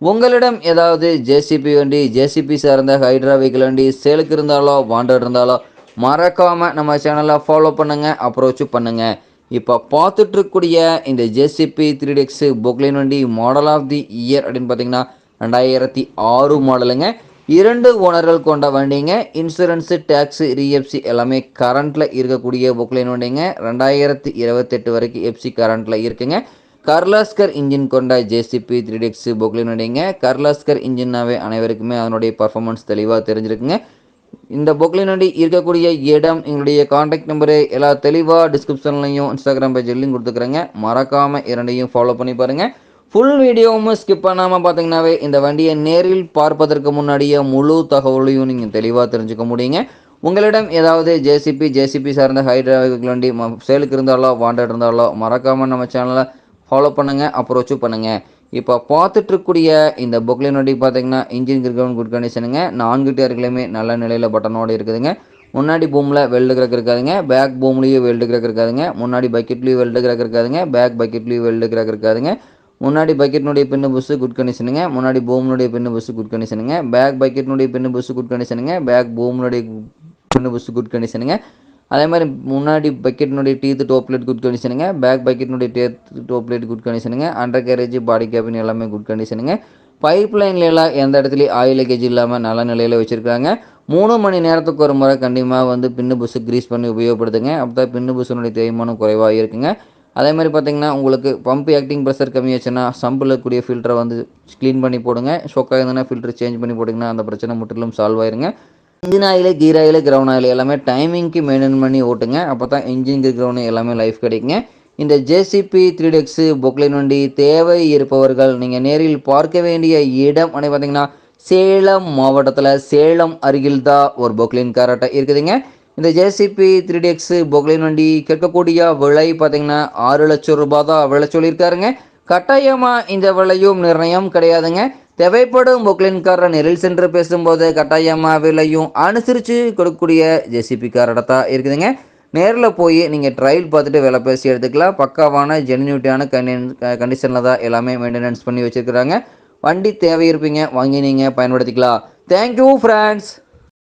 உங்களிடம் ஏதாவது ஜேசிபி வண்டி ஜேசிபி சார்ந்த ஹைட்ரா வெஹிக்கிள் வண்டி சேலுக்கு இருந்தாலோ வாண்டட் இருந்தாலோ மறக்காமல் நம்ம சேனலை ஃபாலோ பண்ணுங்கள் அப்ரோச்சும் பண்ணுங்கள் இப்போ பார்த்துட்ருக்கக்கூடிய இந்த ஜேசிபி த்ரீ டெக்ஸு பொக்லின் வண்டி மாடல் ஆஃப் தி இயர் அப்படின்னு பார்த்தீங்கன்னா ரெண்டாயிரத்தி ஆறு மாடலுங்க இரண்டு ஓனர்கள் கொண்ட வண்டிங்க. இன்சூரன்ஸு டேக்ஸு ரீஎஃப்சி எல்லாமே கரண்ட்டில் இருக்கக்கூடிய பொக்லைன் வண்டிங்க. ரெண்டாயிரத்தி இருபத்தெட்டு வரைக்கும் எஃப்சி கரண்ட்டில் இருக்குங்க. கர்லாஸ்கர் இன்ஜின் கொண்ட JCB three DX Poclain Kirloskar இன்ஜின்னாவே அனைவருக்குமே அதனுடைய பர்ஃபார்மன்ஸ் தெளிவாக தெரிஞ்சிருக்குங்க. இந்த பொக்லின் இருக்கக்கூடிய இடம் எங்களுடைய காண்டாக்ட் நம்பரு எல்லா தெளிவாக டிஸ்கிரிப்ஷன்லையும் இன்ஸ்டாகிராம் பேஜ்லையும் கொடுத்துக்கிறேங்க. மறக்காமல் இரண்டையும் ஃபாலோ பண்ணி பாருங்கள் ஃபுல் வீடியோவும் ஸ்கிப் பண்ணாமல் பார்த்தீங்கன்னாவே இந்த வண்டியை நேரில் பார்ப்பதற்கு முன்னாடியே முழு தகவலையும் நீங்கள் தெளிவாக தெரிஞ்சுக்க முடியுங்க. உங்களிடம் ஏதாவது ஜேசிபி ஜேசிபி சார்ந்த ஹைட்ராவிக் வண்டி சேலுக்கு இருந்தாலோ வாண்டட் இருந்தாலோ மறக்காமல் நம்ம சேனலை ஃபாலோ பண்ணுங்கள் அப்ரோச்சும் பண்ணுங்கள் இப்போ பார்த்துட்டு இந்த பொக்லின் பார்த்தீங்கன்னா இன்ஜின் கிரிக்கவுன் குட் கண்டிஷனுங்க நான்கு டயர்களுமே நல்ல நிலையில் பட்டனோடு இருக்குதுங்க. முன்னாடி பூமில் வெல்டு கிரக் இருக்காதுங்க. பேக் பூம்லேயும் வெல்டு கிரக் இருக்காதுங்க. முன்னாடி பக்கெட்லேயும் வெல்டு கிரக் இருக்காதுங்க. பேக் பக்கெட்லேயும் வெல்டு கிரக் இருக்காதுங்க. முன்னாடி பக்கெட்னுடைய பின்னு புஸ்ஸு குட் கண்டிஷனுங்க முன்னாடி பூம்னுடைய பின்னு புஸ்ஸு குட் கண்டிஷனுங்க பேக் பக்கெட்னுடைய பின்னு புஸ்ஸு குட் கண்டிஷனுங்க பேக் பூம்னுடைய பின்னு புஸ்ஸு குட் கண்டிஷனுங்க அதே மாதிரி முன்னாடி பக்கெட்னுடைய டீத்து டோப் குட் கண்டிஷனுங்க. பேக் பக்கெட்னுடைய டேத் டோப் குட் கண்டிஷனுங்க. அண்டர் கேரேஜ் பாடி கேபின் எல்லாமே குட் கண்டிஷனுங்க. பைப் லைன்ல எல்லாம் எந்த இடத்துலையும் ஆயில் லீக்கேஜ் இல்லாமல் நல்ல நிலையில் வச்சுருக்காங்க. மூணு மணி நேரத்துக்கு ஒரு முறை கண்டிப்பாக வந்து பின்னு புஸ்ஸு க்ரீஸ் பண்ணி உபயோகப்படுத்துங்க. அப்போ தான் பின்னு புஸ்ஸுனுடைய தேய்மானம் குறைவாக இருக்குங்க. அதே மாதிரி பார்த்தீங்கன்னா உங்களுக்கு பம்ப் ஆக்டிங் ப்ரெஷர் கம்மியாச்சுன்னா சம்பில் இருக்கக்கூடிய ஃபில்டரை வந்து க்ளீன் பண்ணி போடுங்க. ஷொக்காக இருந்ததுன்னா ஃபில்டர் சேஞ்ச் பண்ணி போட்டிங்கன்னா அந்த பிரச்சனை முற்றிலும் சால்வ் ஆயிருங்க. Engine oil gear oil ground oil எல்லாமே டைமிங்க்கு மெயின்டைன் பண்ணி ஓட்டுங்க. அப்போ தான் இன்ஜின் கிரவுண்ட் எல்லாமே லைஃப் கிடைக்குங்க. இந்த ஜேசிபி த்ரீ டெக்ஸு பொக்லைன் வண்டி தேவை இருப்பவர்கள் நீங்கள் நேரில் பார்க்க வேண்டிய இடம் அப்படி பார்த்தீங்கன்னா சேலம் மாவட்டத்தில் சேலம் அருகில் தான் ஒரு பொக்லைன் காராட்டை இருக்குதுங்க. இந்த ஜேசிபி த்ரீ டெக்ஸு பொக்லின் வண்டி கேட்கக்கூடிய விலை பார்த்தீங்கன்னா ஆறு லட்சம் ரூபாய் தான் விலை சொல்லியிருக்காருங்க. கட்டாயமாக இந்த விலையும் நிர்ணயம் கிடையாதுங்க. தேவைப்படும் பொக்லின்காரர் நேரில் சென்று பேசும்போது கட்டாயமாக விலையும் அனுசரித்து கொடுக்கக்கூடிய ஜேசிபி தான் இருக்குதுங்க. நேரில் போய் நீங்கள் ட்ரையல் பார்த்துட்டு வேலை பேசி எடுத்துக்கலாம். பக்காவான ஜென்யூட்டியான கண்டின் கண்டிஷனில் தான் எல்லாமே மெயின்டெனன்ஸ் பண்ணி வச்சுருக்குறாங்க. வண்டி தேவை இருப்பீங்க வாங்கி நீங்கள் பயன்படுத்திக்கலாம். Thank you friends